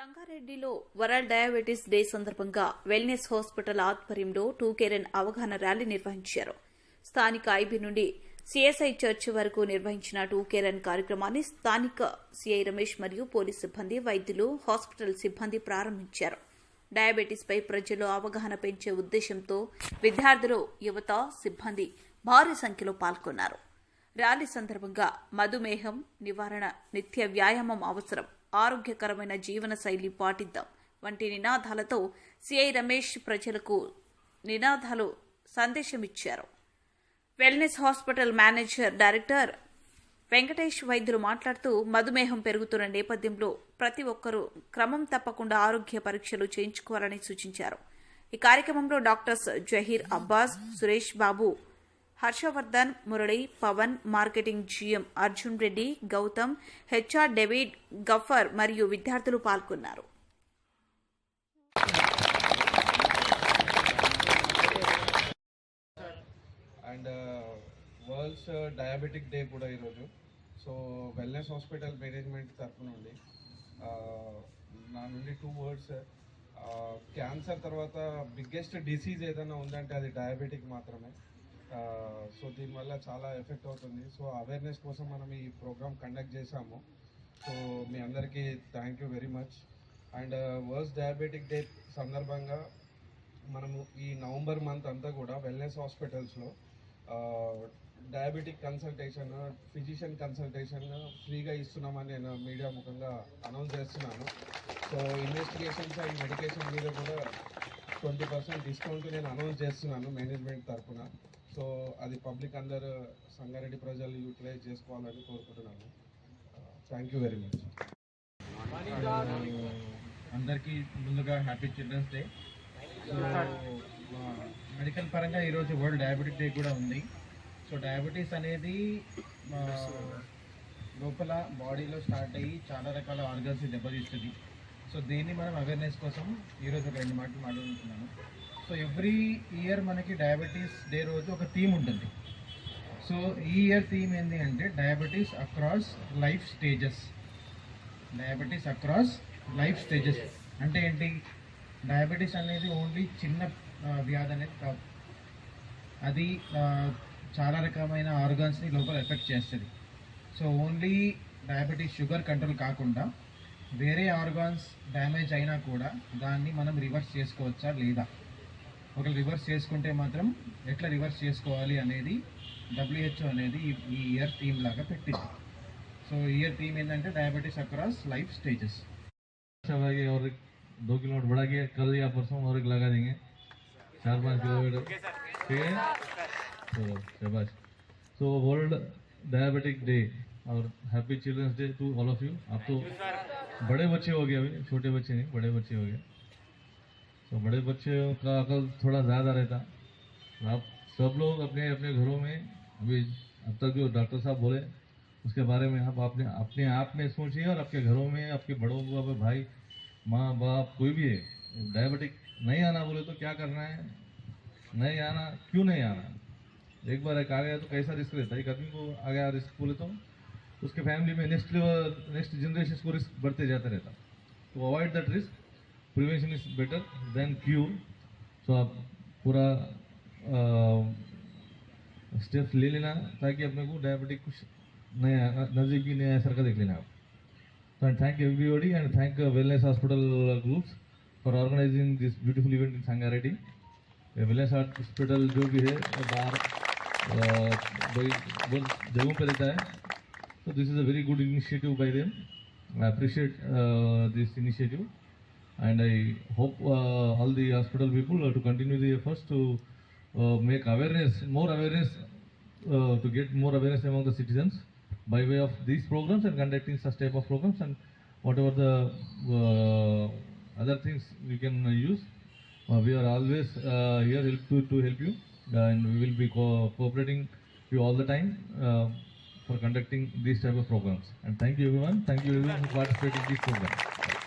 సంగారెడ్డిలో world diabetes day సందర్భంగా wellness hospital ఆధ్వర్యంలో టూ కేరన్ అవగాహన ర్యాలీ నిర్వహించారు. స్థానిక ఐబీ నుండి సిఎస్ఐ చర్చ్ వరకు నిర్వహించిన టూ కేరన్ కార్యక్రమాన్ని స్థానిక సిఐ రమేష్ మరియు పోలీస్ సిబ్బంది వైద్యులు హాస్పిటల్ సిబ్బంది ప్రారంభించారు. డయాబెటీస్పై ప్రజల్లో అవగాహన పెంచే ఉద్దేశంతో విద్యార్థులు యువత సిబ్బంది భారీ సంఖ్యలో పాల్గొన్నారు. ర్యాలీ సందర్భంగా మధుమేహం నివారణ నిత్య వ్యాయామం అవసరం. ఆరోగ్యకరమైన జీవన శైలి పాటిద్దాం. వంటి నినాదాలతో సిఐ రమేష్ ప్రజలకు నినాదాలు సందేశమిచ్చారు. Wellness hospital manager director Venkatesh వైద్యులు మాట్లాడుతూ మధుమేహం పెరుగుతున్న నేపథ్యంలో ప్రతి ఒక్కరూ క్రమం తప్పకుండా ఆరోగ్య పరీక్షలు చేయించుకోవాలని సూచించారు. ఈ కార్యక్రమంలో doctors Zaheer Abbas Suresh Babu Harshavardhan Murali Pavan marketing GM Arjun Reddy Gautam HR David Gaffar మరియు విద్యార్థులు పాల్గొన్నారు. అండ్ వరల్డ్స్ డయాబెటిక్ డే కూడా ఈరోజు సో వెల్నెస్ హాస్పిటల్ మేనేజ్మెంట్ తరఫు నుండి నా నుండి టూ వర్డ్స్ క్యాన్సర్ తర్వాత బిగ్గెస్ట్ డిసీజ్ ఏదైనా ఉందంటే అది డయాబెటిక్ మాత్రమే. సో దీనివల్ల చాలా ఎఫెక్ట్ అవుతుంది. సో అవేర్నెస్ కోసం మనం ఈ ప్రోగ్రామ్ కండక్ట్ చేశాము. సో మీ అందరికీ thank you very much and world diabetic day సందర్భంగా మనము ఈ నవంబర్ మంత్ అంతా కూడా వెల్నెస్ హాస్పిటల్స్లో డయాబెటిక్ కన్సల్టేషన్ ఫిజిషియన్ కన్సల్టేషన్ ఫ్రీగా ఇస్తున్నామని నేను మీడియా ముఖంగా అనౌన్స్ చేస్తున్నాను. సో ఇన్వెస్టిగేషన్స్ అండ్ మెడికేషన్ మీద కూడా ట్వంటీ పర్సెంట్ డిస్కౌంట్ నేను అనౌన్స్ చేస్తున్నాను మేనేజ్మెంట్ తరఫున. సో అది పబ్లిక్ అందరు సంగారెడ్డి ప్రజలు యూటిలైజ్ చేసుకోవాలని కోరుకుంటున్నాను. Thank you very much. అందరికీ ముందుగా happy children's day. So medical పరంగా ఈరోజు వరల్డ్ డయాబెటిక్ డే కూడా ఉంది. సో డయాబెటీస్ అనేది లోపల బాడీలో స్టార్ట్ అయ్యి చాలా రకాల ఆర్గన్స్ దెబ్బతీస్తుంది. సో దీన్ని మనం అవేర్నెస్ కోసం ఈరోజు ఒక రెండు మాటలు మాట్లాడుతున్నాను సో ఎవ్రీ ఇయర్ మనకి డయాబెటీస్ డే రోజు ఒక థీమ్ ఉంటుంది. సో ఈ ఇయర్ థీమ్ ఏంటి అంటే diabetes across life stages diabetes across life stages అంటే ఏంటి? డయాబెటీస్ అనేది ఓన్లీ చిన్న వ్యాధి అనేది కాదు. అది చాలా రకమైన ఆర్గాన్స్ని లోపల ఎఫెక్ట్ చేస్తుంది. So only diabetes sugar control కాకుండా వేరే ఆర్గాన్స్ డ్యామేజ్ అయినా కూడా దాన్ని మనం రివర్స్ చేసుకోవచ్చా లేదా? ఒకవేళ రివర్స్ చేసుకుంటే మాత్రం ఎట్లా రివర్స్ చేసుకోవాలి అనేది డబ్ల్యూహెచ్ఓ అనేది ఈ- ఈ ఇయర్ థీమ్ లాగా పెట్టింది సో ఇయర్ థీమ్ ఏంటంటే డయాబెటీస్ అక్రాస్ లైఫ్ స్టేజెస్ अच्छा हुआ कि और एक दो किलोमीटर बढ़ा के कल या परसों और एक लगा देंगे चार पाँच किलोमीटर ठीक है तो शाबाश तो वर्ल्ड डायबिटिक डे और happy children's day to all of you आप तो बड़े बच्चे हो गए अभी छोटे बच्चे नहीं बड़े बच्चे हो गए तो बड़े बच्चों का अकल थोड़ा ज़्यादा रहता। आप सब लोग अपने अपने घरों में, अभी अब तक जो डॉक्टर साहब बोले, उसके बारे में आप अपने अपने आप में सोचिए और आपके घरों में, आपके बड़ों को भाई, माँ, बाप, कोई भी है, डायबिटिक नहीं आना बोले तो क्या करना है? नहीं आना, क्यों नहीं आना? एक बार एक आ गया तो कैसा रिस्क रहता है? एक आदमी को आ गया रिस्क बोले तो उसके फैमिली में नेक्स्ट लेवल, नेक्स्ट जनरेशन को रिस्क बढ़ते जाते रहता। तो avoid that risk. Prevention is better than cure so आप पूरा स्टेप्स ले लेना ताकि अपने को डायबिटिक कुछ नया, नज़दीक भी नया असर का देख लेना आप। And thank everybody and thank wellness hospital groups for organising this beautiful event in Sangareddy wellness hospital जो भी है बाहर बहुत जगहों पर रहता है। तो this is a very good initiative by them I appreciate this initiative and I hope uh, all the hospital people uh, to continue the efforts to uh, make awareness, more awareness, uh, to get more awareness among the citizens by way of these programs and conducting such type of programs and whatever the uh, other things we can uh, use. Uh, we are always uh, here help to, to help you and we will be co- cooperating you all the time uh, for conducting these type of programs. And thank you everyone. Thank you everyone who participated in this program.